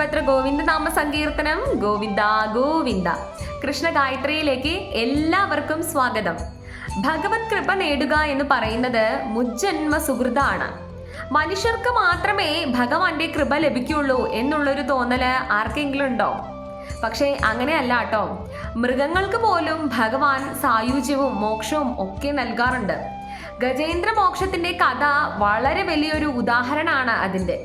ബലഭദ്ര ഗോവിന്ദ നാമ സങ്കീർത്തനം ഗോവിന്ദ ഗോവിന്ദ. കൃഷ്ണ ഗായത്രിയിലേക്ക് എല്ലാവർക്കും സ്വാഗതം. ഭഗവത് കൃപ നേടുക എന്ന് പറയുന്നത് മുജ്ജന്മ സുഹൃതാണ് മനുഷ്യർക്ക് മാത്രമേ ഭഗവാന്റെ കൃപ ലഭിക്കുള്ളൂ എന്നുള്ളൊരു തോന്നൽ ആർക്കെങ്കിലും ഉണ്ടോ? പക്ഷേ അങ്ങനെയല്ല കേട്ടോ. മൃഗങ്ങൾക്ക് പോലും ഭഗവാൻ സായുജ്യവും മോക്ഷവും ഒക്കെ നൽകാറുണ്ട്. ഗജേന്ദ്ര മോക്ഷത്തിന്റെ കഥ വളരെ വലിയൊരു ഉദാഹരണമാണ് അതിന്റെ.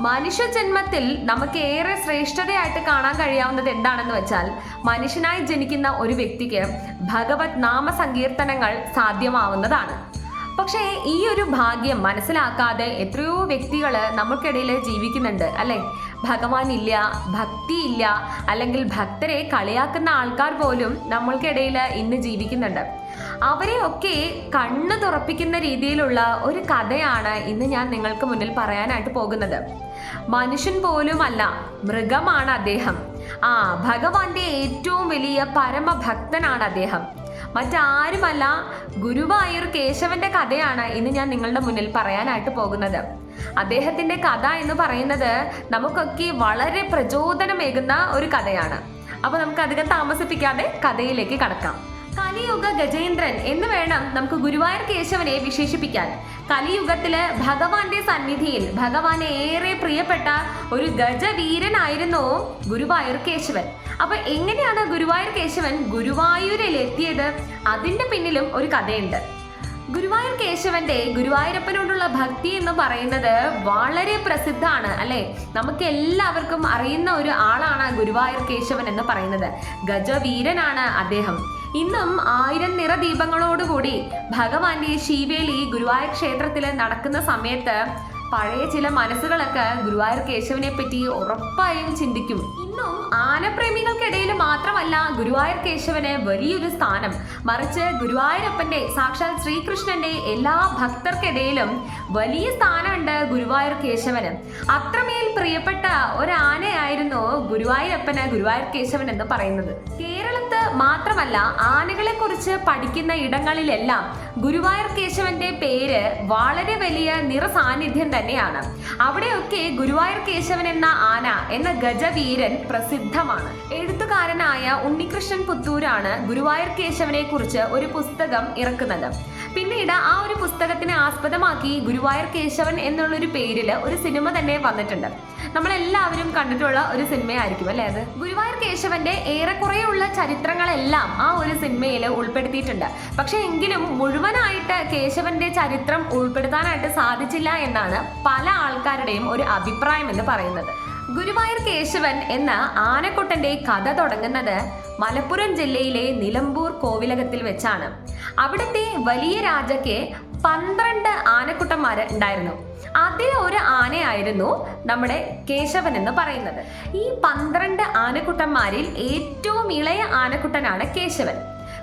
മനുഷ്യ ജന്മത്തിൽ നമുക്ക് ഏറെ ശ്രേഷ്ഠതയായിട്ട് കാണാൻ കഴിയാവുന്നത് എന്താണെന്ന് വെച്ചാൽ മനുഷ്യനായി ജനിക്കുന്ന ഒരു വ്യക്തിക്ക് ഭഗവത് നാമ സങ്കീർത്തനങ്ങൾ സാധ്യമാവുന്നതാണ്. പക്ഷേ ഈ ഒരു ഭാഗ്യം മനസ്സിലാക്കാതെ എത്രയോ വ്യക്തികൾ നമുക്കിടയിൽ ജീവിക്കുന്നുണ്ട് അല്ലെ? ഭഗവാൻ ഇല്ല ഭക്തി ഇല്ല അല്ലെങ്കിൽ ഭക്തരെ കളിയാക്കുന്ന ആൾക്കാർ പോലും നമ്മൾക്കിടയിൽ ഇന്ന് ജീവിക്കുന്നുണ്ട്. അവരെയൊക്കെ കണ്ണ് തുറപ്പിക്കുന്ന രീതിയിലുള്ള ഒരു കഥയാണ് ഇന്ന് ഞാൻ നിങ്ങൾക്ക് മുന്നിൽ പറയാനായിട്ട് പോകുന്നത്. മനുഷ്യൻ പോലുമല്ല മൃഗമാണ് അദ്ദേഹം. ആ ഭഗവാന്റെ ഏറ്റവും വലിയ പരമഭക്തനാണ് അദ്ദേഹം. മറ്റാരുമല്ല ഗുരുവായൂർ കേശവന്റെ കഥയാണ് ഇന്ന് ഞാൻ നിങ്ങളുടെ മുന്നിൽ പറയാനായിട്ട് പോകുന്നത്. അദ്ദേഹത്തിന്റെ കഥ എന്ന് പറയുന്നത് നമുക്കൊക്കെ വളരെ പ്രചോദനമേകുന്ന ഒരു കഥയാണ്. അപ്പൊ നമുക്ക് അധികം താമസിപ്പിക്കാതെ കഥയിലേക്ക് കടക്കാം. കലിയുഗ ഗജേന്ദ്രൻ എന്ന് വേണം നമുക്ക് ഗുരുവായൂർ കേശവനെ വിശേഷിപ്പിക്കാൻ. കലിയുഗത്തിൽ ഭഗവാന്റെ സന്നിധിയിൽ ഭഗവാനെ ഏറെ പ്രിയപ്പെട്ട ഒരു ഗജവീരനായിരുന്നു ഗുരുവായൂർ കേശവൻ. അപ്പൊ എങ്ങനെയാണ് ഗുരുവായൂർ കേശവൻ ഗുരുവായൂരിൽ എത്തിയത്? അതിന്റെ പിന്നിലും ഒരു കഥയുണ്ട്. ഗുരുവായൂർ കേശവന്റെ ഗുരുവായൂരപ്പനോടുള്ള ഭക്തി എന്ന് പറയുന്നത് വളരെ പ്രസിദ്ധമാണ് അല്ലെ? നമുക്ക് എല്ലാവർക്കും അറിയുന്ന ഒരു ആളാണ് ഗുരുവായൂർ കേശവൻ എന്ന് പറയുന്നത്. ഗജവീരനാണ് അദ്ദേഹം. ഇന്നും ആയിരം നിറ ദീപങ്ങളോടുകൂടി ഭഗവാന്റെ ശിവേലി ഗുരുവായൂർ ക്ഷേത്രത്തിൽ നടക്കുന്ന സമയത്ത് പഴയ ചില മനസ്സുകളൊക്കെ ഗുരുവായൂർ കേശവനെ പറ്റി ഉറപ്പായും ചിന്തിക്കും. ഇന്നും ആനപ്രേമികൾക്കിടയിൽ മാത്രമല്ല ഗുരുവായൂർ കേശവന് വലിയൊരു സ്ഥാനം. മറിച്ച് ഗുരുവായൂരപ്പന്റെ സാക്ഷാൽ ശ്രീകൃഷ്ണന്റെ എല്ലാ ഭക്തർക്കിടയിലും വലിയ സ്ഥാനമുണ്ട് ഗുരുവായൂർ കേശവന്. അത്രമേൽ പ്രിയപ്പെട്ട ഒരു ആനയായിരുന്നു ഗുരുവായൂരപ്പന് ഗുരുവായൂർ കേശവൻ എന്ന് പറയുന്നത്. കേരളത്ത് മാത്രമല്ല ആനകളെ കുറിച്ച് പഠിക്കുന്ന ഇടങ്ങളിലെല്ലാം ഗുരുവായൂർ കേശവന്റെ പേര് വളരെ വലിയ നിറസാന്നിധ്യം തന്നെയാണ്. അവിടെയൊക്കെ ഗുരുവായൂർ കേശവൻ എന്ന ആന എന്ന ഗജവീരൻ പ്രസിദ്ധമാണ്. എഴുത്തുകാരനായ ഉണ്ണികൃഷ്ണൻ പുത്തൂരാണ് ഗുരുവായൂർ കേശവനെ കുറിച്ച് ഒരു പുസ്തകം ഇറക്കുന്നത്. പിന്നീട് ആ ഒരു പുസ്തകത്തിനെ ആസ്പദമാക്കി ഗുരുവായൂർ കേശവൻ എന്നുള്ളൊരു പേരിൽ ഒരു സിനിമ തന്നെ വന്നിട്ടുണ്ട്. നമ്മളെല്ലാവരും കണ്ടിട്ടുള്ള ഒരു സിനിമയായിരിക്കും അല്ലേ അത്? ഗുരുവായൂർ കേശവന്റെ ഏറെക്കുറെയുള്ള ചരിത്രങ്ങളെല്ലാം ആ ഒരു സിനിമയിൽ ഉൾപ്പെടുത്തിയിട്ടുണ്ട്. പക്ഷേ എങ്കിലും മുഴുവനായിട്ട് കേശവന്റെ ചരിത്രം ഉൾപ്പെടുത്താനായിട്ട് സാധിച്ചില്ല എന്നാണ് പല ആൾക്കാരുടെയും ഒരു അഭിപ്രായം എന്ന് പറയുന്നത്. ഗുരുവായൂർ കേശവൻ എന്ന ആനക്കുട്ടന്റെ കഥ തുടങ്ങുന്നത് മലപ്പുറം ജില്ലയിലെ നിലമ്പൂർ കോവിലകത്തിൽ വെച്ചാണ്. അവിടുത്തെ വലിയ രാജയ്ക്ക് പന്ത്രണ്ട് ആനക്കുട്ടന്മാര് ഉണ്ടായിരുന്നു. അതിൽ ഒരു ആനയായിരുന്നു നമ്മുടെ കേശവൻ എന്ന് പറയുന്നത്. ഈ പന്ത്രണ്ട് ആനക്കുട്ടന്മാരിൽ ഏറ്റവും ഇളയ ആനക്കുട്ടനാണ് കേശവൻ.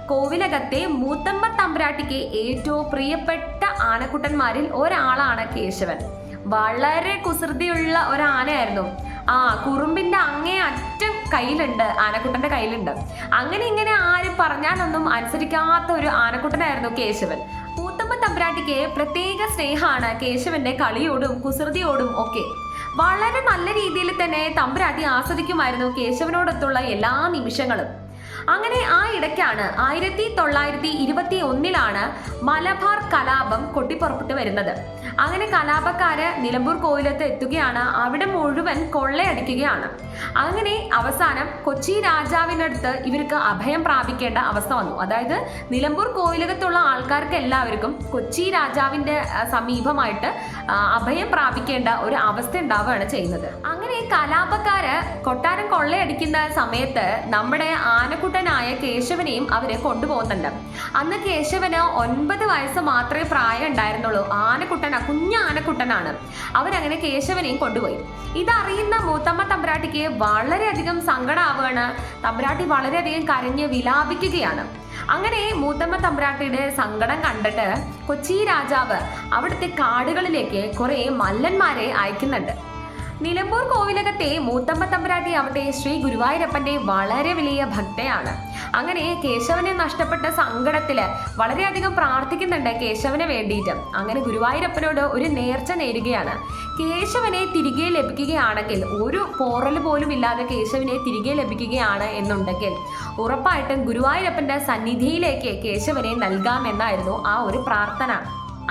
കോവിലകത്തെ മൂത്തമ്മ തമ്പ്രാട്ടിക്ക് ഏറ്റവും പ്രിയപ്പെട്ട ആനക്കുട്ടന്മാരിൽ ഒരാളാണ് കേശവൻ. വളരെ കുസൃതിയുള്ള ഒരു ആനയായിരുന്നു ആ കുറുമ്പിന്റെ അങ്ങേ അറ്റം കയ്യിലുണ്ട് ആനക്കുട്ടന്റെ കയ്യിലുണ്ട്. അങ്ങനെ ഇങ്ങനെ ആരും പറഞ്ഞാലൊന്നും അനുസരിക്കാത്ത ഒരു ആനക്കുട്ടനായിരുന്നു കേശവൻ. മൂത്തമ്മ തമ്പ്രാട്ടിക്ക് പ്രത്യേക സ്നേഹമാണ് കേശവന്റെ കളിയോടും കുസൃതിയോടും ഒക്കെ. വളരെ നല്ല രീതിയിൽ തന്നെ തമ്പുരാട്ടി ആസ്വദിക്കുമായിരുന്നു കേശവനോടൊത്തുള്ള എല്ലാ നിമിഷങ്ങളും. അങ്ങനെ ആ ഇടയ്ക്കാണ് ആയിരത്തി തൊള്ളായിരത്തി ഇരുപത്തി ഒന്നിലാണ് മലബാർ കലാപം കൊട്ടിപ്പുറപ്പെട്ടു വരുന്നത്. അങ്ങനെ കലാപക്കാര് നിലമ്പൂർ കോവിലത്ത് എത്തുകയാണ്. അവിടെ മുഴുവൻ കൊള്ളയടിക്കുകയാണ്. അങ്ങനെ അവസാനം കൊച്ചി രാജാവിനടുത്ത് ഇവർക്ക് അഭയം പ്രാപിക്കേണ്ട അവസ്ഥ വന്നു. അതായത് നിലമ്പൂർ കോവിലകത്തുള്ള ആൾക്കാർക്ക് എല്ലാവർക്കും കൊച്ചി രാജാവിന്റെ സമീപമായിട്ട് അഭയം പ്രാപിക്കേണ്ട ഒരു അവസ്ഥ ഉണ്ടാവുകയാണ് ചെയ്യുന്നത്. അങ്ങനെ കലാപക്കാര് കൊട്ടാരം കൊള്ളയടിക്കുന്ന സമയത്ത് നമ്മുടെ ആനക്കുട്ടനായ കേശവനെയും അവരെ കൊണ്ടുപോകുന്നുണ്ട്. അന്ന് കേശവന് ഒൻപത് വയസ്സ് മാത്രമേ പ്രായം ഉണ്ടായിരുന്നുള്ളൂ. ആനക്കുട്ടന കുഞ്ഞ ആനക്കുട്ടനാണ്. അവരങ്ങനെ കേശവനെയും കൊണ്ടുപോയി. ഇതറിയുന്ന മൂത്തമ്മ തമ്പ്രാട്ടിക്ക് വളരെയധികം സങ്കടമാവുകയാണ് തമ്പ്രാട്ടി വളരെയധികം കരഞ്ഞ് വിലാപിക്കുകയാണ്. അങ്ങനെ മൂത്തമ്മ തമ്പ്രാട്ടിയുടെ സങ്കടം കണ്ടിട്ട് കൊച്ചി രാജാവ് അവിടുത്തെ കാടുകളിലേക്ക് കുറെ മല്ലന്മാരെ അയക്കുന്നുണ്ട്. നിലമ്പൂർ കോവിലകത്തെ മൂത്തമ്മ തമ്പുരാട്ടി ആവട്ടെ ശ്രീ ഗുരുവായൂരപ്പന്റെ വളരെ വലിയ ഭക്തയാണ്. അങ്ങനെ കേശവനെ നഷ്ടപ്പെട്ട സങ്കടത്തിൽ വളരെയധികം പ്രാർത്ഥിക്കുന്നുണ്ട് കേശവനെ വേണ്ടിയിട്ട്. അങ്ങനെ ഗുരുവായൂരപ്പനോട് ഒരു നേർച്ച നേരുകയാണ്. കേശവനെ തിരികെ ലഭിക്കുകയാണെങ്കിൽ ഒരു പോറൽ പോലും ഇല്ലാതെ കേശവനെ തിരികെ ലഭിക്കുകയാണ് എന്നുണ്ടെങ്കിൽ ഉറപ്പായിട്ടും ഗുരുവായൂരപ്പന്റെ സന്നിധിയിലേക്ക് കേശവനെ നൽകാമെന്നായിരുന്നു ആ ഒരു പ്രാർത്ഥന.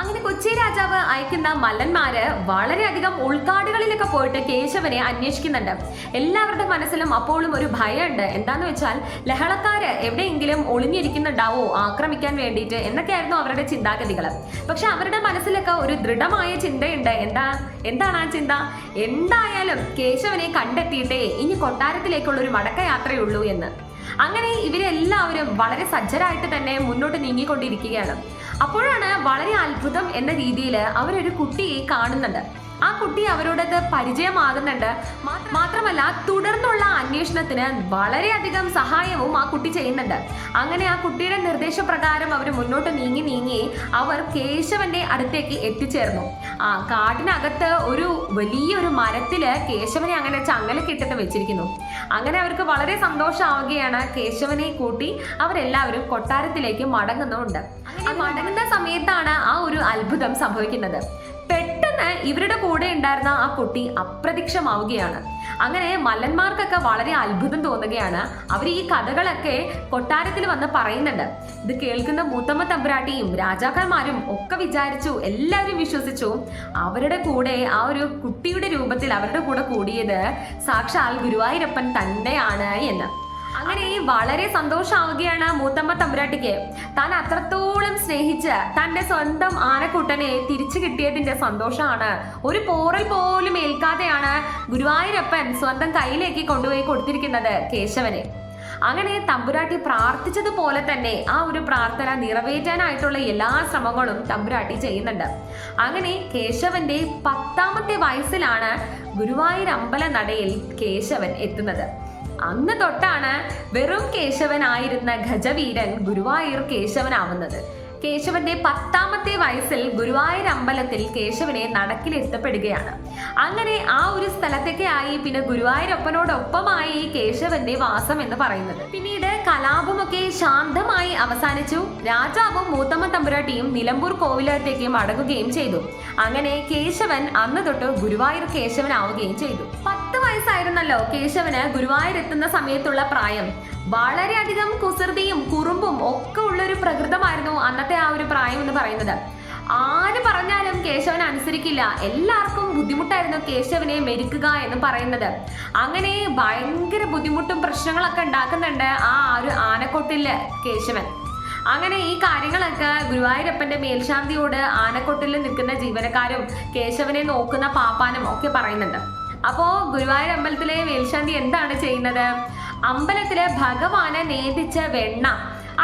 അങ്ങനെ കൊച്ചി രാജാവ് അയക്കുന്ന മല്ലന്മാര് വളരെയധികം ഉൾക്കാടുകളിലൊക്കെ പോയിട്ട് കേശവനെ അന്വേഷിക്കുന്നുണ്ട്. എല്ലാവരുടെ മനസ്സിലും അപ്പോഴും ഒരു ഭയമുണ്ട്. എന്താന്ന് വെച്ചാൽ ലഹളക്കാര് എവിടെയെങ്കിലും ഒളിഞ്ഞിരിക്കുന്നുണ്ടാവോ ആക്രമിക്കാൻ വേണ്ടിയിട്ട് എന്നൊക്കെയായിരുന്നു അവരുടെ ചിന്താഗതികൾ പക്ഷെ അവരുടെ മനസ്സിലൊക്കെ ഒരു ദൃഢമായ ചിന്തയുണ്ട്. എന്താ? എന്താണ് ആ ചിന്ത? എന്തായാലും കേശവനെ കണ്ടെത്തിയിട്ടേ ഇനി കൊട്ടാരത്തിലേക്കുള്ള ഒരു മടക്കയാത്രയുള്ളൂ എന്ന്. അങ്ങനെ ഇവരെല്ലാവരും വളരെ സജ്ജരായിട്ട് തന്നെ മുന്നോട്ട് നീങ്ങിക്കൊണ്ടിരിക്കുകയാണ്. അപ്പോഴാണ് വളരെ അത്ഭുതം എന്ന രീതിയിൽ അവരൊരു കുട്ടിയെ കാണുന്നുണ്ട്. ആ കുട്ടി അവരോടത് പരിചയമാകുന്നുണ്ട്. മാത്ര- മാത്രമല്ല തുടർന്നുള്ള അന്വേഷണത്തിന് വളരെയധികം സഹായവും ആ കുട്ടി ചെയ്യുന്നുണ്ട്. അങ്ങനെ ആ കുട്ടിയുടെ നിർദ്ദേശപ്രകാരം അവർ മുന്നോട്ട് നീങ്ങി നീങ്ങി അവർ കേശവന്റെ അടുത്തേക്ക് എത്തിച്ചേർന്നു. ആ കാട്ടിനകത്ത് ഒരു വലിയൊരു മരത്തിൽ കേശവനെ അങ്ങനെ ചങ്ങലക്കിട്ടിട്ട് വെച്ചിരിക്കുന്നു. അങ്ങനെ അവർക്ക് വളരെ സന്തോഷമാവുകയാണ് കേശവനെ കൂട്ടി അവരെല്ലാവരും കൊട്ടാരത്തിലേക്ക് മടങ്ങുന്നുണ്ട് മടങ്ങുന്ന സമയത്താണ് ആ ഒരു അത്ഭുതം സംഭവിക്കുന്നത്. പെട്ടെന്ന് ഇവരുടെ കൂടെ ഉണ്ടായിരുന്ന ആ കുട്ടി അപ്രത്യക്ഷമാവുകയാണ്. അങ്ങനെ മല്ലന്മാർക്കൊക്കെ വളരെ അത്ഭുതം തോന്നുകയാണ്. അവർ ഈ കഥകളൊക്കെ കൊട്ടാരത്തിൽ വന്ന് പറയുന്നുണ്ട്. ഇത് കേൾക്കുന്ന മൂത്തമ്മ തമ്പുരാട്ടിയും രാജാക്കന്മാരും ഒക്കെ വിചാരിച്ചു എല്ലാവരും വിശ്വസിച്ചു അവരുടെ കൂടെ ആ ഒരു കുട്ടിയുടെ രൂപത്തിൽ അവരുടെ കൂടെ കൂടിയത് സാക്ഷാൽ ഗുരുവായൂരപ്പൻ തന്നെയാണ് എന്ന്. അങ്ങനെ ഈ വളരെ സന്തോഷമാവുകയാണ് മൂത്തമ്മ തമ്പുരാട്ടിക്ക്. താൻ അത്രത്തോളം സ്നേഹിച്ച് തന്റെ സ്വന്തം ആനക്കുട്ടനെ തിരിച്ചു കിട്ടിയതിന്റെ സന്തോഷമാണ്. ഒരു പോറൽ പോലും ഏൽക്കാതെയാണ് ഗുരുവായൂരപ്പൻ സ്വന്തം കയ്യിലേക്ക് കൊണ്ടുപോയി കൊടുത്തിരിക്കുന്നത് കേശവനെ. അങ്ങനെ തമ്പുരാട്ടി പ്രാർത്ഥിച്ചതുപോലെ തന്നെ ആ ഒരു പ്രാർത്ഥന നിറവേറ്റാനായിട്ടുള്ള എല്ലാ ശ്രമങ്ങളും തമ്പുരാട്ടി ചെയ്യുന്നുണ്ട്. അങ്ങനെ കേശവന്റെ പത്താമത്തെ വയസ്സിലാണ് ഗുരുവായൂർ അമ്പല നടയിൽ കേശവൻ എത്തുന്നത്. അന്ന് തൊട്ടാണ് വെറും കേശവനായിരുന്ന ഗജവീരൻ ഗുരുവായൂർ കേശവനാവുന്നത്. കേശവന്റെ പത്താമത്തെ വയസ്സിൽ ഗുരുവായൂർ അമ്പലത്തിൽ കേശവനെ നടക്കിലെത്തപ്പെടുകയാണ് അങ്ങനെ ആ ഒരു സ്ഥലത്തൊക്കെ ആയി പിന്നെ ഗുരുവായൂരപ്പനോടൊപ്പമായി കേശവന്റെ വാസം എന്ന് പറയുന്നത്. പിന്നീട് കലാപമൊക്കെ ശാന്തമായി അവസാനിച്ചു. രാജാവും മൂത്തമ്മ തമ്പുരാട്ടിയും നിലമ്പൂർ കോവിലത്തേക്ക് മടങ്ങുകയും ചെയ്തു. അങ്ങനെ കേശവൻ അന്ന് തൊട്ട് ഗുരുവായൂർ കേശവനാവുകയും ചെയ്തു. വയസ്സായിരുന്നല്ലോ കേശവന് ഗുരുവായൂർ എത്തുന്ന സമയത്തുള്ള പ്രായം. വളരെയധികം കുസൃതിയും കുറുമ്പും ഒക്കെ ഉള്ള ഒരു പ്രകൃതമായിരുന്നു അന്നത്തെ ആ ഒരു പ്രായം എന്ന് പറയുന്നത്. ആര് പറഞ്ഞാലും കേശവൻ അനുസരിക്കില്ല. എല്ലാവർക്കും ബുദ്ധിമുട്ടായിരുന്നു കേശവനെ മെരുക്കുക എന്ന് പറയുന്നത്. അങ്ങനെ ഭയങ്കര ബുദ്ധിമുട്ടും പ്രശ്നങ്ങളൊക്കെ ഉണ്ടാക്കുന്നുണ്ട് ആ ഒരു ആനക്കൊട്ടിൽ കേശവൻ. അങ്ങനെ ഈ കാര്യങ്ങളൊക്കെ ഗുരുവായൂരപ്പന്റെ മേൽശാന്തിയോട് ആനക്കൊട്ടിൽ നിൽക്കുന്ന ജീവനക്കാരും കേശവനെ നോക്കുന്ന പാപ്പാനും ഒക്കെ പറയുന്നുണ്ട്. അപ്പോ ഗുരുവായൂർ അമ്പലത്തിലെ മേൽശാന്തി എന്താണ് ചെയ്യുന്നത്? അമ്പലത്തിലെ ഭഗവാനെ നേതിച്ച വെണ്ണ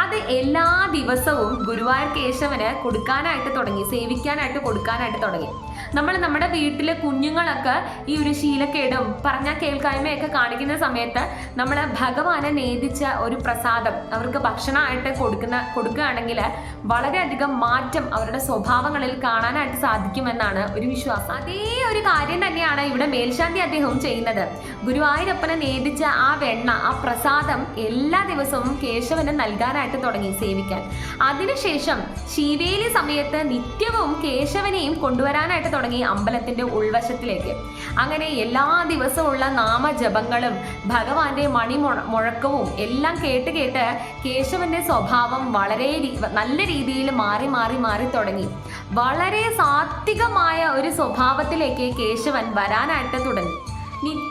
അത് എല്ലാ ദിവസവും ഗുരുവായൂർ കേശവന് കൊടുക്കാനായിട്ട് തുടങ്ങി സേവിക്കാനായിട്ട് കൊടുക്കാനായിട്ട് തുടങ്ങി. നമ്മൾ നമ്മുടെ വീട്ടിലെ കുഞ്ഞുങ്ങളൊക്കെ ഈ ഒരു ശീലക്കേടും പറഞ്ഞ കേൾക്കായ്മയൊക്കെ കാണിക്കുന്ന സമയത്ത് നമ്മൾ ഭഗവാനെ നേതിച്ച ഒരു പ്രസാദം അവർക്ക് ഭക്ഷണമായിട്ട് കൊടുക്കുന്ന കൊടുക്കുകയാണെങ്കിൽ വളരെയധികം മാറ്റം അവരുടെ സ്വഭാവങ്ങളിൽ കാണാനായിട്ട് സാധിക്കുമെന്നാണ് ഒരു വിശ്വാസം. അതേ ഒരു കാര്യം തന്നെയാണ് ഇവിടെ മേൽശാന്തി അദ്ദേഹവും ചെയ്യുന്നത്. ഗുരുവായൂരപ്പനെ നേതിച്ച ആ വെണ്ണ ആ പ്രസാദം എല്ലാ ദിവസവും കേശവന് നൽകാനായിട്ട് തുടങ്ങി സേവിക്കാൻ. അതിനുശേഷം ശീവേലി സമയത്ത് നിത്യവും കേശവനെയും കൊണ്ടുവരാനായിട്ട് തുടങ്ങി അമ്പലത്തിന്റെ ഉൾവശത്തിലേക്ക്. അങ്ങനെ എല്ലാ ദിവസവുമുള്ള നാമജപങ്ങളും ഭഗവാന്റെ മണി മുഴക്കവും എല്ലാം കേട്ട് കേട്ട് കേശവന്റെ സ്വഭാവം വളരെ നല്ല രീതിയിൽ മാറി മാറി മാറി തുടങ്ങി. വളരെ സാത്വികമായ ഒരു സ്വഭാവത്തിലേക്ക് കേശവൻ വരാനായിട്ട് തുടങ്ങി.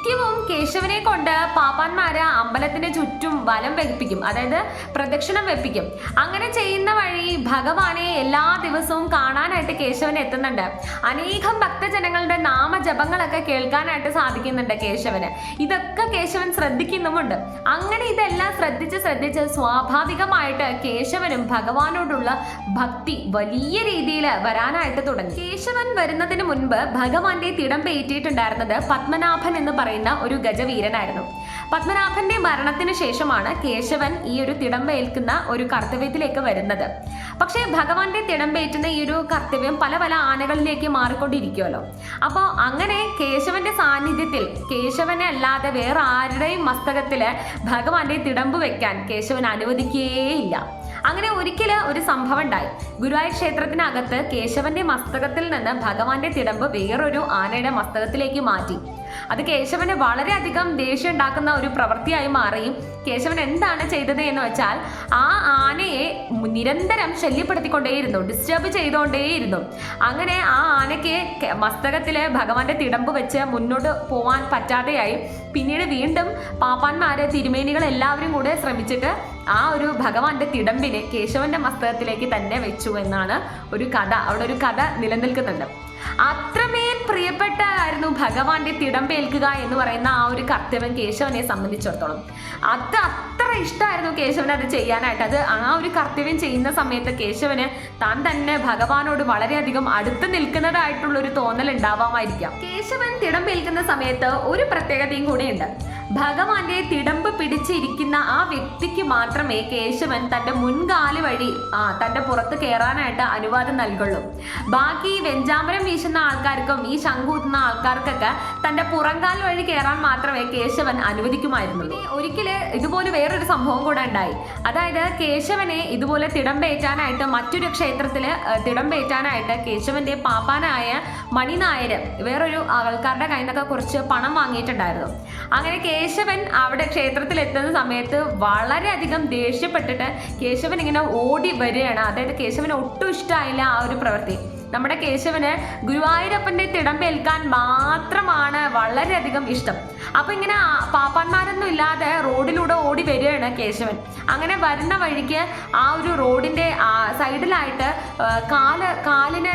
നിത്യവും കേശവനെ കൊണ്ട് പാപ്പാന്മാര് അമ്പലത്തിന് ചുറ്റും വലം വെപ്പിക്കും അതായത് പ്രദക്ഷിണം വെപ്പിക്കും. അങ്ങനെ ചെയ്യുന്ന വഴി ഭഗവാനെ എല്ലാ ദിവസവും കാണാനായിട്ട് കേശവൻ എത്തുന്നുണ്ട്. അനേകം ഭക്തജനങ്ങളുടെ നാമജപങ്ങളൊക്കെ കേൾക്കാനായിട്ട് സാധിക്കുന്നുണ്ട് കേശവന്. ഇതൊക്കെ കേശവൻ ശ്രദ്ധിക്കുന്നുമുണ്ട്. അങ്ങനെ ഇതെല്ലാം ശ്രദ്ധിച്ച് ശ്രദ്ധിച്ച് സ്വാഭാവികമായിട്ട് കേശവനും ഭഗവാനോടുള്ള ഭക്തി വലിയ രീതിയിൽ വരാനായിട്ട് തുടങ്ങി. കേശവൻ വരുന്നതിന് മുൻപ് ഭഗവാന്റെ തിടം പേറ്റിയിട്ടുണ്ടായിരുന്നത് പത്മനാഭൻ എന്ന് പറയുന്ന പറയുന്ന ഒരു ഗജവീരനായിരുന്നു. പത്മനാഭന്റെ മരണത്തിന് ശേഷമാണ് കേശവൻ ഈ ഒരു തിടമ്പേൽക്കുന്ന ഒരു കർത്തവ്യത്തിലേക്ക് വരുന്നത്. പക്ഷേ ഭഗവാന്റെ തിടമ്പേറ്റുന്ന ഈ ഒരു കർത്തവ്യം പല പല ആനകളിലേക്ക് മാറിക്കൊണ്ടിരിക്കുമല്ലോ അപ്പോൾ അങ്ങനെ കേശവന്റെ സാന്നിധ്യത്തിൽ കേശവനെ അല്ലാതെ വേറെ ആരുടെയും മസ്തകത്തിൽ ഭഗവാന്റെ തിടമ്പ് വെക്കാൻ കേശവൻ അനുവദിക്കുകയേയില്ല. അങ്ങനെ ഒരിക്കൽ ഒരു സംഭവം ഉണ്ടായി. ഗുരുവായൂർ ക്ഷേത്രത്തിനകത്ത് കേശവന്റെ മസ്തകത്തിൽ നിന്ന് ഭഗവാന്റെ തിടമ്പ് വേറൊരു ആനയുടെ മസ്തകത്തിലേക്ക് മാറ്റി. അത് കേശവന് വളരെയധികം ദേഷ്യം ഉണ്ടാക്കുന്ന ഒരു പ്രവൃത്തിയായി മാറിയും കേശവൻ എന്താണ് ചെയ്തത് എന്ന് വെച്ചാൽ ആ ആനയെ നിരന്തരം ശല്യപ്പെടുത്തിക്കൊണ്ടേയിരുന്നു ഡിസ്റ്റർബ് ചെയ്തുകൊണ്ടേയിരുന്നു. അങ്ങനെ ആ ആനയ്ക്ക് മസ്തകത്തിലെ ഭഗവാന്റെ തിടമ്പ് വെച്ച് മുന്നോട്ട് പോവാൻ പറ്റാതെയായി. പിന്നീട് വീണ്ടും പാപ്പാന്മാരെ തിരുമേനികൾ എല്ലാവരും കൂടെ ശ്രമിച്ചിട്ട് ആ ഒരു ഭഗവാന്റെ തിടമ്പിനെ കേശവന്റെ മസ്തകത്തിലേക്ക് തന്നെ വെച്ചു എന്നാണ് ഒരു കഥ. അവിടെ ഒരു കഥ നിലനിൽക്കുന്നുണ്ട്. അത്രമേൽ പ്രിയപ്പെട്ടായിരുന്നു ഭഗവാന്റെ തിടമ്പേൽക്കുക എന്ന് പറയുന്ന ആ ഒരു കർത്തവ്യം കേശവനെ സംബന്ധിച്ചിടത്തോളം. അത് അത്ര ഇഷ്ടമായിരുന്നു കേശവന് അത് ചെയ്യാനായിട്ട്. അത് ആ ഒരു കർത്തവ്യം ചെയ്യുന്ന സമയത്ത് കേശവന് താൻ തന്നെ ഭഗവാനോട് വളരെയധികം അടുത്ത് നിൽക്കുന്നതായിട്ടുള്ള ഒരു തോന്നൽ ഉണ്ടാവാമായിരിക്കാം. കേശവൻ തിടമ്പേൽക്കുന്ന സമയത്ത് ഒരു പ്രത്യേകതയും കൂടെയുണ്ട് ഭഗവാന്റെ തിടമ്പ് പിടിച്ചിരിക്കുന്ന ആ വ്യക്തിക്ക് മാത്രമേ കേശവൻ തന്റെ മുൻകാൽ വഴി ആ തന്റെ പുറത്ത് കയറാനായിട്ട് അനുവാദം നൽകുള്ളൂ. ബാക്കി വെഞ്ചാമരം വീശുന്ന ആൾക്കാർക്കും ഈ ശംഖൂത്തുന്ന ആൾക്കാർക്കൊക്കെ തന്റെ പുറംകാൽ വഴി കയറാൻ മാത്രമേ കേശവൻ അനുവദിക്കുമായിരുന്നുള്ളൂ. ഒരിക്കൽ ഇതുപോലെ വേറൊരു സംഭവം കൂടെ ഉണ്ടായി. അതായത് കേശവനെ ഇതുപോലെ തിടമ്പേറ്റാനായിട്ട് മറ്റൊരു ക്ഷേത്രത്തിൽ തിടമ്പേറ്റാനായിട്ട് കേശവന്റെ പാപ്പാനായ മണിനായര് വേറൊരു ആൾക്കാരുടെ കയ്യിൽ നിന്നൊക്കെ കുറച്ച് പണം വാങ്ങിയിട്ടുണ്ടായിരുന്നു. അങ്ങനെ കേശവൻ അവിടെ ക്ഷേത്രത്തിൽ എത്തുന്ന സമയത്ത് വളരെയധികം ദേഷ്യപ്പെട്ടിട്ട് കേശവൻ ഇങ്ങനെ ഓടി വരികയാണ്. അതായത് കേശവന് ഒട്ടും ഇഷ്ടമായില്ല ആ ഒരു പ്രവൃത്തി. നമ്മുടെ കേശവന് ഗുരുവായൂരപ്പന്റെ തിടമ്പേൽക്കാൻ മാത്രമാണ് വളരെയധികം ഇഷ്ടം. അപ്പൊ ഇങ്ങനെ പാപ്പന്മാരൊന്നും ഇല്ലാതെ റോഡിലൂടെ ഓടി വരികയാണ് കേശവൻ. അങ്ങനെ വരുന്ന വഴിക്ക് ആ ഒരു റോഡിന്റെ ആ സൈഡിലായിട്ട് കാൽ കാലിന്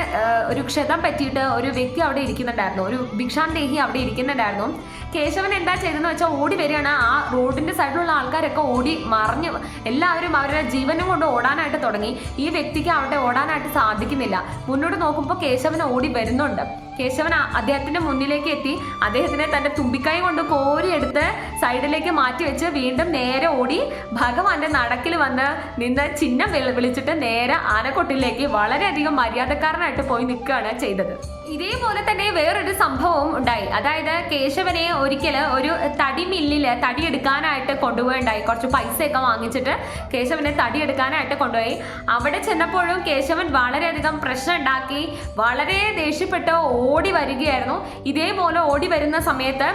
ഒരു ക്ഷതം പറ്റിയിട്ട് ഒരു വ്യക്തി അവിടെ ഇരിക്കുന്നുണ്ടായിരുന്നു. ഒരു ഭിക്ഷാന്തേഹി അവിടെ ഇരിക്കുന്നുണ്ടായിരുന്നു. കേശവൻ എന്താ ചെയ്തതെന്ന് വെച്ചാൽ ഓടി വരികയാണ്. ആ റോഡിന്റെ സൈഡിലുള്ള ആൾക്കാരൊക്കെ ഓടി മറിഞ്ഞ് എല്ലാവരും അവരുടെ ജീവനും കൊണ്ട് ഓടാനായിട്ട് തുടങ്ങി. ഈ വ്യക്തിക്ക് അവിടെ ഓടാനായിട്ട് സാധിക്കുന്നില്ല. മുന്നോട്ട് നോക്കുമ്പോൾ കേശവൻ ഓടി വരുന്നുണ്ട്. കേശവൻ അദ്ദേഹത്തിന്റെ മുന്നിലേക്ക് എത്തി. അദ്ദേഹത്തിനെ തന്റെ തുമ്പിക്കൈ കൊണ്ട് കോരിയെടുത്ത് സൈഡിലേക്ക് മാറ്റി വെച്ച് വീണ്ടും നേരെ ഓടി ഭഗവാന്റെ നടക്കിൽ വന്ന് നിന്ന് ചിഹ്നം വിളിച്ചിട്ട് നേരെ ആനക്കൊട്ടിലേക്ക് വളരെയധികം മര്യാദക്കാരനായിട്ട് പോയി നിൽക്കുകയാണ് ചെയ്തത്. ഇതേപോലെ തന്നെ വേറൊരു സംഭവം ഉണ്ടായി. അതായത് കേശവനെ ഒരിക്കൽ ഒരു തടി മില്ലിൽ തടി എടുക്കാനായിട്ട് കൊണ്ടുപോയിണ്ടായി. കുറച്ച് പൈസയൊക്കെ വാങ്ങിച്ചിട്ട് കേശവനെ തടി എടുക്കാനായിട്ട് കൊണ്ടുപോയി. അവിടെ ചെന്നപ്പോഴും കേശവൻ വളരെയധികം പ്രശ്നം ഉണ്ടാക്കി വളരെ ദേഷ്യപ്പെട്ട് ഓടി വരികയായിരുന്നു. ഇതേപോലെ ഓടി വരുന്ന സമയത്ത്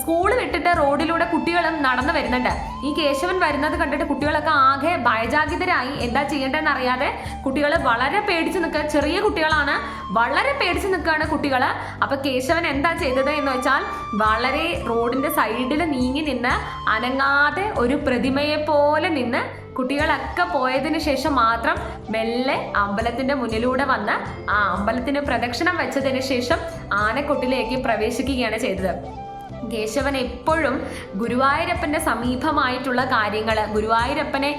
സ്കൂൾ വിട്ടിട്ട് റോഡിലൂടെ കുട്ടികളും നടന്നു വരുന്നുണ്ട്. ഈ കേശവൻ വരുന്നത് കണ്ടിട്ട് കുട്ടികളൊക്കെ ആകെ ഭയജാഗിതരായി എന്താ ചെയ്യേണ്ടതെന്ന് അറിയാതെ കുട്ടികൾ വളരെ പേടിച്ച് നിൽക്കുക ചെറിയ കുട്ടികളാണ്. വളരെ പേടിച്ച് നിൽക്കുകയാണ് കുട്ടികൾ അപ്പൊ കേശവൻ എന്താ ചെയ്തത് എന്ന് വെച്ചാൽ വളരെ റോഡിന്റെ സൈഡിൽ നീങ്ങി നിന്ന് അനങ്ങാതെ ഒരു പ്രതിമയെ പോലെ നിന്ന് കുട്ടികളൊക്കെ പോയതിനു ശേഷം മാത്രം മെല്ലെ അമ്പലത്തിന്റെ മുന്നിലൂടെ വന്ന് ആ അമ്പലത്തിന് പ്രദക്ഷിണം വെച്ചതിന് ശേഷം ആനക്കൊട്ടിലേക്ക് പ്രവേശിക്കുകയാണ് ചെയ്തത്. കേശവൻ എപ്പോഴും ഗുരുവായൂരപ്പന്റെ സമീപമായിട്ടുള്ള കാര്യങ്ങൾ ഗുരുവായൂരപ്പനെ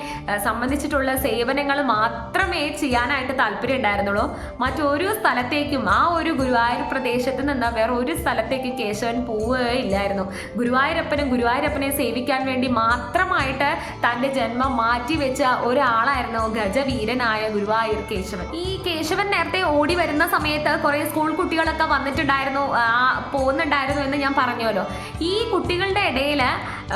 സംബന്ധിച്ചിട്ടുള്ള സേവനങ്ങൾ മാത്രമേ ചെയ്യാനായിട്ട് താല്പര്യം ഉണ്ടായിരുന്നുള്ളൂ. മറ്റൊരു സ്ഥലത്തേക്കും ആ ഒരു ഗുരുവായൂർ പ്രദേശത്ത് നിന്ന് വേറെ ഒരു സ്ഥലത്തേക്കും കേശവൻ പോവുകയില്ലായിരുന്നു. ഗുരുവായൂരപ്പനും ഗുരുവായൂരപ്പനെ സേവിക്കാൻ വേണ്ടി മാത്രമായിട്ട് തന്റെ ജന്മം മാറ്റിവെച്ച ഒരാളായിരുന്നു ഗജവീരനായ ഗുരുവായൂർ കേശവൻ. ഈ കേശവൻ നേരത്തെ ഓടി വരുന്ന സമയത്ത് കുറേ സ്കൂൾ കുട്ടികളൊക്കെ വന്നിട്ടുണ്ടായിരുന്നു പോകുന്നുണ്ടായിരുന്നു എന്ന് ഞാൻ പറഞ്ഞല്ലോ ഈ കുട്ടികളുടെ ഇടയിൽ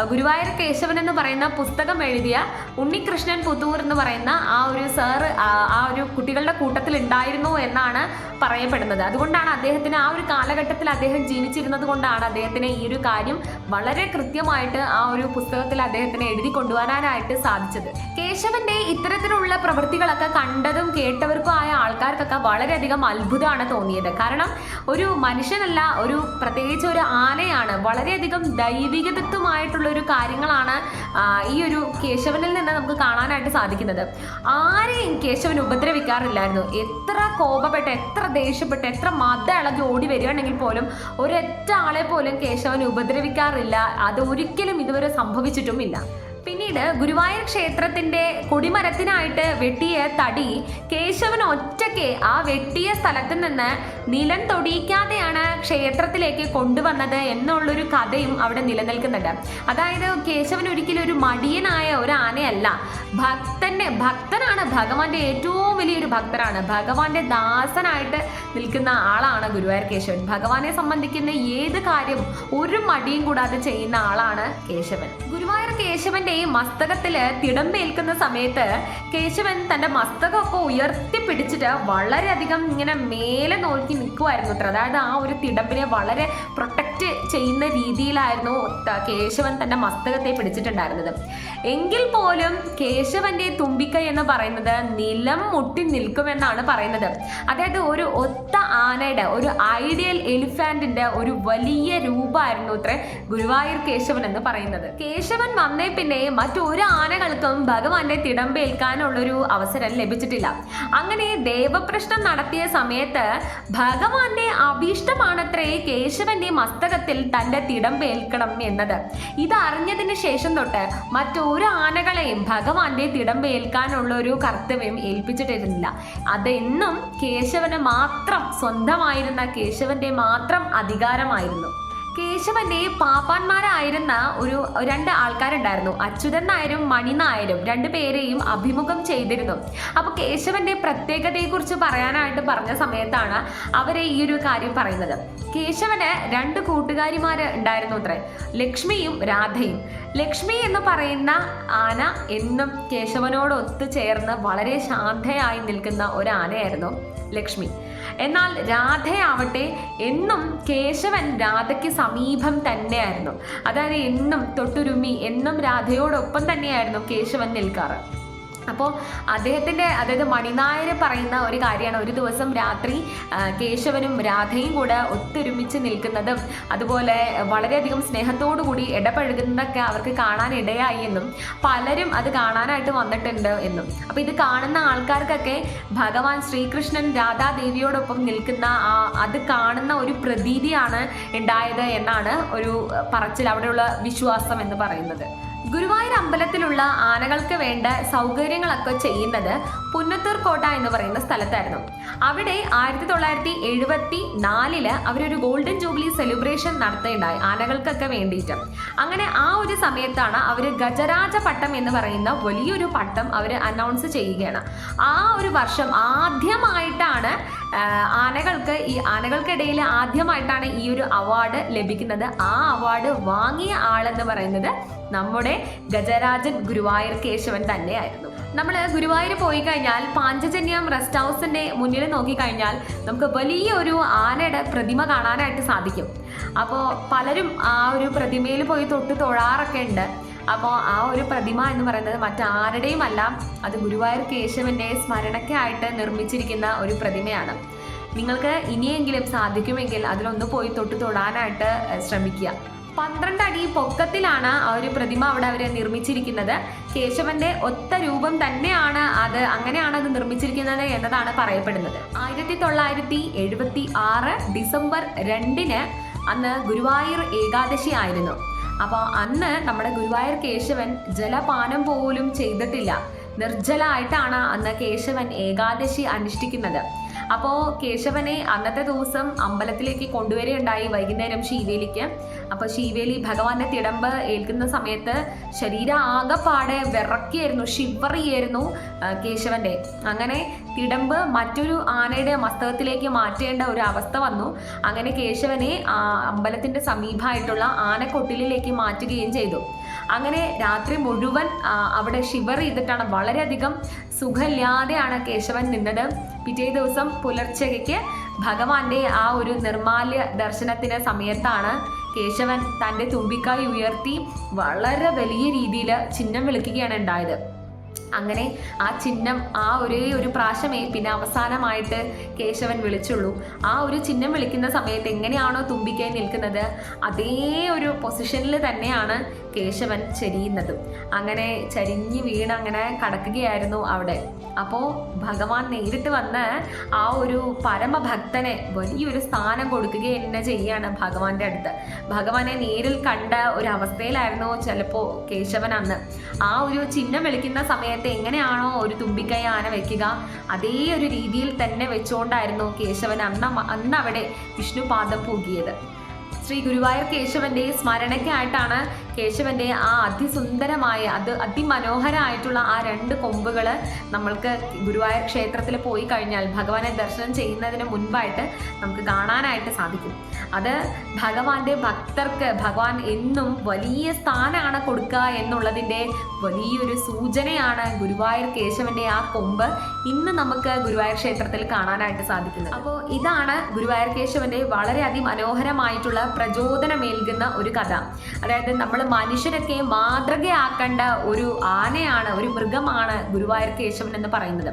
ഗുരുവായൂർ കേശവൻ എന്ന് പറയുന്ന പുസ്തകം എഴുതിയ ഉണ്ണികൃഷ്ണൻ പുത്തൂർ എന്ന് പറയുന്ന ആ ഒരു സാറ് ആ ഒരു കുട്ടികളുടെ കൂട്ടത്തിൽ ഉണ്ടായിരുന്നു എന്നാണ് പറയപ്പെടുന്നത്. അതുകൊണ്ടാണ് അദ്ദേഹത്തിന് ആ ഒരു കാലഘട്ടത്തിൽ അദ്ദേഹം ജീവിച്ചിരുന്നത് കൊണ്ടാണ് അദ്ദേഹത്തിന് ഈ ഒരു കാര്യം വളരെ കൃത്യമായിട്ട് ആ ഒരു പുസ്തകത്തിൽ അദ്ദേഹത്തിന് എഴുതി കൊണ്ടുവരാനായിട്ട് സാധിച്ചത്. കേശവന്റെ ഇത്തരത്തിലുള്ള പ്രവൃത്തികളൊക്കെ കണ്ടതും കേട്ടവർക്കും ആയ ആൾക്കാർക്കൊക്കെ വളരെയധികം അത്ഭുതമാണ് തോന്നിയത്. കാരണം ഒരു മനുഷ്യനല്ല ഒരു പ്രത്യേകിച്ച് ഒരു ആനയാണ് വളരെയധികം ദൈവികതത്വമായിട്ടുള്ള ഒരു കാര്യങ്ങളാണ് ഈ ഒരു കേശവനിൽ നിന്ന് നമുക്ക് കാണാനായിട്ട് സാധിക്കുന്നത്. ആരെയും കേശവൻ ഉപദ്രവിക്കാറില്ലായിരുന്നു. എത്ര കോപപ്പെട്ട് എത്ര ദേഷ്യപ്പെട്ട് എത്ര മത ഇളകി ഓടി വരികയാണെങ്കിൽ പോലും ഒരൊറ്റ ആളെ പോലും കേശവൻ ഉപദ്രവിക്കാറില്ല. അത് ഒരിക്കലും ഇതുവരെ സംഭവിച്ചിട്ടുമില്ല. പിന്നെ പിന്നീട് ഗുരുവായൂർ ക്ഷേത്രത്തിന്റെ കൊടിമരത്തിനായിട്ട് വെട്ടിയ തടി കേശവൻ ഒറ്റയ്ക്ക് ആ വെട്ടിയ സ്ഥലത്ത് നിന്ന് നിലം തൊടിയിക്കാതെയാണ് ക്ഷേത്രത്തിലേക്ക് കൊണ്ടുവന്നത് എന്നുള്ളൊരു കഥയും അവിടെ നിലനിൽക്കുന്നുണ്ട്. അതായത് കേശവൻ ഒരിക്കലും ഒരു മടിയനായ ഒരു ആനയല്ല. ഭക്തന്റെ ഭക്തനാണ് ഭഗവാന്റെ ഏറ്റവും വലിയൊരു ഭക്തനാണ്. ഭഗവാന്റെ ദാസനായിട്ട് നിൽക്കുന്ന ആളാണ് ഗുരുവായൂർ കേശവൻ. ഭഗവാനെ സംബന്ധിക്കുന്ന ഏത് കാര്യം ഒരു മടിയും കൂടാതെ ചെയ്യുന്ന ആളാണ് കേശവൻ. ഗുരുവായൂർ കേശവന്റെ മസ്തകത്തിൽ തിടമ്പേൽക്കുന്ന സമയത്ത് കേശവൻ തന്റെ മസ്തകമൊക്കെ ഉയർത്തി പിടിച്ചിട്ട് വളരെയധികം ഇങ്ങനെ മേലെ നോക്കി നിൽക്കുമായിരുന്നു അത്ര. അതായത് ആ ഒരു തിടമ്പിനെ വളരെ പ്രൊട്ടക്റ്റ് ചെയ്യുന്ന രീതിയിലായിരുന്നു കേശവൻ തന്റെ മസ്തകത്തെ പിടിച്ചിട്ടുണ്ടായിരുന്നത്. എങ്കിൽ പോലും കേശവന്റെ തുമ്പിക്കൈ എന്ന് പറയുന്നത് നിലം മുട്ടി നിൽക്കുമെന്നാണ് പറയുന്നത്. അതായത് ഒരു ഒത്ത ആനയുടെ ഒരു ഐഡിയൽ എലിഫാന്റിന്റെ ഒരു വലിയ രൂപമായിരുന്നു ഇത്ര ഗുരുവായൂർ കേശവൻ എന്ന് പറയുന്നത്. കേശവൻ വന്നേ പിന്നെ മറ്റൊരു ആനകൾക്കും ഭഗവാന്റെ തിടമ്പേൽക്കാനുള്ളൊരു അവസരം ലഭിച്ചിട്ടില്ല. അങ്ങനെ ദേവപ്രശ്നം നടത്തിയ സമയത്ത് ഭഗവാന്റെ അഭീഷ്ടമാണത്രേ കേശവന്റെ മസ്തകത്തിൽ തന്റെ തിടമ്പേൽക്കണം എന്നത്. ഇത് അറിഞ്ഞതിന് ശേഷം തൊട്ട് മറ്റൊരു ആനകളെയും ഭഗവാന്റെ തിടമ്പേൽക്കാനുള്ള ഒരു കർത്തവ്യം ഏൽപ്പിച്ചിട്ടിരുന്നില്ല. അതെന്നും കേശവന് മാത്രം സ്വന്തമായിരുന്ന കേശവന്റെ മാത്രം അധികാരമായിരുന്നു. കേശവന്റെ പാപ്പാന്മാരായിരുന്ന ഒരു രണ്ട് ആൾക്കാരുണ്ടായിരുന്നു. അച്യുതൻ നായരും മണി നായരും രണ്ടു പേരെയും അഭിമുഖം ചെയ്തിരുന്നു. അപ്പൊ കേശവന്റെ പ്രത്യേകതയെക്കുറിച്ച് പറയാനായിട്ട് പറഞ്ഞ സമയത്താണ് അവരെ ഈ ഒരു കാര്യം പറയുന്നത്. കേശവന് രണ്ട് കൂട്ടുകാരിമാര് ഉണ്ടായിരുന്നു അത്രേ. ലക്ഷ്മിയും രാധയും. ലക്ഷ്മി എന്ന് പറയുന്ന ആന എന്നും കേശവനോട് ഒത്തുചേർന്ന് വളരെ ശാന്തയായി നിൽക്കുന്ന ഒരു ആനയായിരുന്നു ലക്ഷ്മി. എന്നാൽ രാധയാവട്ടെ എന്നും കേശവൻ രാധയ്ക്ക് സമീപം തന്നെയായിരുന്നു. അതായത് എന്നും തൊട്ടുരുമി എന്നും രാധയോടൊപ്പം തന്നെയായിരുന്നു കേശവൻ നിൽക്കാറ്. അപ്പോൾ അദ്ദേഹത്തിന്റെ അതായത് മണിനായർ പറയുന്ന ഒരു കാര്യമാണ്. ഒരു ദിവസം രാത്രി കേശവനും രാധയും കൂടെ ഒത്തൊരുമിച്ച് നിൽക്കുന്നതും അതുപോലെ വളരെയധികം കൂടി ഇടപഴകുന്നതൊക്കെ അവർക്ക് കാണാൻ ഇടയായി എന്നും പലരും അത് കാണാനായിട്ട് വന്നിട്ടുണ്ട് എന്നും. അപ്പോൾ ഇത് കാണുന്ന ആൾക്കാർക്കൊക്കെ ഭഗവാൻ ശ്രീകൃഷ്ണൻ രാധാദേവിയോടൊപ്പം നിൽക്കുന്ന ആ അത് കാണുന്ന ഒരു പ്രതീതിയാണ് ഉണ്ടായത് എന്നാണ് ഒരു പറച്ചിൽ അവിടെയുള്ള വിശ്വാസം എന്ന് പറയുന്നത്. ഗുരുവായൂർ അമ്പലത്തിലുള്ള ആനകൾക്ക് വേണ്ട സൗകര്യങ്ങളൊക്കെ ചെയ്യുന്നത് പുന്നത്തൂർ കോട്ട എന്ന് പറയുന്ന സ്ഥലത്തായിരുന്നു. അവിടെ ആയിരത്തി തൊള്ളായിരത്തി എഴുപത്തി നാലിൽ അവരൊരു ഗോൾഡൻ ജൂബിലി സെലിബ്രേഷൻ നടത്തുകയുണ്ടായി ആനകൾക്കൊക്കെ വേണ്ടിയിട്ട്. അങ്ങനെ ആ ഒരു സമയത്താണ് അവർ ഗജരാജ പട്ടം എന്ന് പറയുന്ന വലിയൊരു പട്ടം അവർ അനൗൺസ് ചെയ്യുകയാണ്. ആ ഒരു വർഷം ആദ്യമായിട്ടാണ് ആനകൾക്ക് ഈ ആനകൾക്കിടയിൽ ആദ്യമായിട്ടാണ് ഈ ഒരു അവാർഡ് ലഭിക്കുന്നത്. ആ അവാർഡ് വാങ്ങിയ ആളെന്ന് പറയുന്നത് നമ്മുടെ ഗജരാജൻ ഗുരുവായൂർ കേശവൻ തന്നെയായിരുന്നു. നമ്മൾ ഗുരുവായൂർ പോയി കഴിഞ്ഞാൽ പാഞ്ചജന്യം റെസ്റ്റ് ഹൗസിന്റെ മുന്നിൽ നോക്കിക്കഴിഞ്ഞാൽ നമുക്ക് വലിയൊരു ആനയുടെ പ്രതിമ കാണാനായിട്ട് സാധിക്കും. അപ്പോൾ പലരും ആ ഒരു പ്രതിമയിൽ പോയി തൊട്ട് തൊഴാറൊക്കെ ഉണ്ട്. അപ്പോൾ ആ ഒരു പ്രതിമ എന്ന് പറയുന്നത് മറ്റാരുടെയും അല്ല അത് ഗുരുവായൂർ കേശവന്റെ സ്മരണയ്ക്കായിട്ട് നിർമ്മിച്ചിരിക്കുന്ന ഒരു പ്രതിമയാണ്. നിങ്ങൾക്ക് ഇനിയെങ്കിലും സാധിക്കുമെങ്കിൽ അതിലൊന്ന് പോയി തൊട്ട് തൊടാനായിട്ട് ശ്രമിക്കുക. പന്ത്രണ്ട് അടി പൊക്കത്തിലാണ് ആ ഒരു പ്രതിമ അവിടെ അവർ നിർമ്മിച്ചിരിക്കുന്നത്. കേശവന്റെ ഒത്ത രൂപം തന്നെയാണ് അത് അങ്ങനെയാണ് അത് നിർമ്മിച്ചിരിക്കുന്നത് എന്നതാണ് പറയപ്പെടുന്നത്. ആയിരത്തി തൊള്ളായിരത്തി എഴുപത്തി ആറ് ഡിസംബർ രണ്ടിന് അന്ന് ഗുരുവായൂർ ഏകാദശി ആയിരുന്നു. അപ്പോൾ അന്ന് നമ്മുടെ ഗുരുവായൂർ കേശവൻ ജലപാനം പോലും ചെയ്തിട്ടില്ല. നിർജലായിട്ടാണ് അന്ന് കേശവൻ ഏകാദശി അനുഷ്ഠിക്കുന്നത്. അപ്പോൾ കേശവനെ അന്നത്തെ ദിവസം അമ്പലത്തിലേക്ക് കൊണ്ടുവരികയുണ്ടായി വൈകുന്നേരം ശീവേലിക്ക്. അപ്പോൾ ശീവേലി ഭഗവാന്റെ തിടമ്പ് ഏൽക്കുന്ന സമയത്ത് ശരീരം ആകെപ്പാടെ വിറക്കിയായിരുന്നു ഷിവറിയായിരുന്നു ആ, കേശവന്റെ. അങ്ങനെ തിടമ്പ് മറ്റൊരു ആനയുടെ മസ്തകത്തിലേക്ക് മാറ്റേണ്ട ഒരു അവസ്ഥ വന്നു. അങ്ങനെ കേശവനെ ആ അമ്പലത്തിന്റെ സമീപമായിട്ടുള്ള ആനക്കൊട്ടിലേക്ക് മാറ്റുകയും ചെയ്തു. അങ്ങനെ രാത്രി മുഴുവൻ അവിടെ ഷിവർ ചെയ്തിട്ടാണ് വളരെയധികം സുഖമില്ലാതെയാണ് കേശവൻ നിന്നത്. പിറ്റേ ദിവസം പുലർച്ചയ്ക്ക് ഭഗവാന്റെ ആ ഒരു നിർമാല്യ ദർശനത്തിന് സമയത്താണ് കേശവൻ തന്റെ തുമ്പിക്കായി ഉയർത്തി വളരെ വലിയ രീതിയിൽ ചിഹ്നം വിളിക്കുകയാണ് ഉണ്ടായത്. അങ്ങനെ ആ ചിഹ്നം ആ ഒരേ ഒരു പ്രാശമേ പിന്നെ അവസാനമായിട്ട് കേശവൻ വിളിച്ചുള്ളൂ. ആ ഒരു ചിഹ്നം വിളിക്കുന്ന സമയത്ത് എങ്ങനെയാണോ തുമ്പിക്കൈ നിൽക്കുന്നത് അതേ ഒരു പൊസിഷനിൽ തന്നെയാണ് കേശവൻ ചരിയുന്നതും. അങ്ങനെ ചരിഞ്ഞ് വീണ് അങ്ങനെ കടക്കുകയായിരുന്നു അവിടെ. അപ്പോൾ ഭഗവാൻ നേരിട്ട് വന്ന് ആ ഒരു പരമഭക്തനെ വലിയൊരു സ്ഥാനം കൊടുക്കുക തന്നെ ചെയ്യാണ് ഭഗവാന്റെ അടുത്ത്. ഭഗവാനെ നേരിൽ കണ്ട ഒരു അവസ്ഥയിലായിരുന്നു ചിലപ്പോൾ കേശവൻ അന്ന്. ആ ഒരു ചിഹ്നം വിളിക്കുന്ന സമയത്ത് എങ്ങനെയാണോ ഒരു തുമ്പിക്കൈ ആന വെക്കുക? അതേ ഒരു രീതിയിൽ തന്നെ വെച്ചുകൊണ്ടായിരുന്നു കേശവൻ അന്ന അന്ന് അവിടെ വിഷ്ണുപാദം പൂകിയത് ശ്രീ ഗുരുവായൂർ കേശവന്റെ സ്മരണയ്ക്കായിട്ടാണ് കേശവന്റെ ആ അതിസുന്ദരമായ അത് അതിമനോഹരമായിട്ടുള്ള ആ രണ്ട് കൊമ്പുകൾ നമ്മൾക്ക് ഗുരുവായൂർ ക്ഷേത്രത്തിൽ പോയി കഴിഞ്ഞാൽ ഭഗവാനെ ദർശനം ചെയ്യുന്നതിന് മുൻപായിട്ട് നമുക്ക് കാണാനായിട്ട് സാധിക്കും. അത് ഭഗവാന്റെ ഭക്തർക്ക് ഭഗവാൻ എന്നും വലിയ സ്ഥാനമാണ് കൊടുക്കുക എന്നുള്ളതിന്റെ വലിയൊരു സൂചനയാണ് ഗുരുവായൂർ കേശവന്റെ ആ കൊമ്പ് ഇന്ന് നമുക്ക് ഗുരുവായൂർ ക്ഷേത്രത്തിൽ കാണാനായിട്ട് സാധിക്കുന്നത്. അപ്പോൾ ഇതാണ് ഗുരുവായൂർ കേശവന്റെ വളരെ അതിമനോഹരമായിട്ടുള്ള പ്രചോദനമേൽകുന്ന ഒരു കഥ. അതായത് നമ്മൾ മനുഷ്യരൊക്കെ മാതൃകയാക്കേണ്ട ഒരു ആനയാണ് ഒരു മൃഗമാണ് ഗുരുവായൂർ കേശവൻ എന്ന് പറയുന്നത്.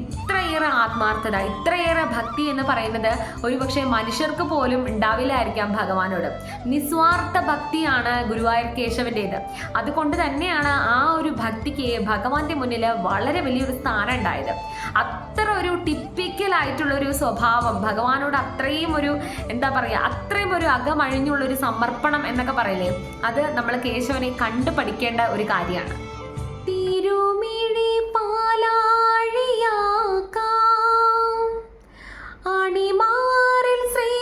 ഇത്രയേറെ ആത്മാർത്ഥത ഇത്രയേറെ ഭക്തി എന്ന് പറയുന്നത് ഒരുപക്ഷെ മനുഷ്യർക്ക് പോലും ഉണ്ടാവില്ലായിരിക്കാം ഭഗവാനോട്. നിസ്വാർത്ഥ ഭക്തിയാണ് ഗുരുവായൂർ കേശവന്റേത്. അതുകൊണ്ട് തന്നെയാണ് ആ ഒരു ഭക്തിക്ക് ഭഗവാന്റെ മുന്നിൽ വളരെ വലിയൊരു സ്ഥാനം ഉണ്ടായത്. അത്ര ഒരു ടിപ്പിക്കൽ ആയിട്ടുള്ള ഒരു സ്വഭാവം ഭഗവാനോട് അത്രയും ഒരു എന്താ പറയുക അത്രയും ഒരു അകമഴിഞ്ഞുള്ള ഒരു സമർപ്പണം എന്നൊക്കെ പറയില്ലേ? അത് നമ്മൾ കേശവനെ കണ്ടു പഠിക്കേണ്ട ഒരു കാര്യമാണ്. തിരുമിഴി പാലാഴിയാക്കാം. അണിമാറിൽ ശ്രീവത്സം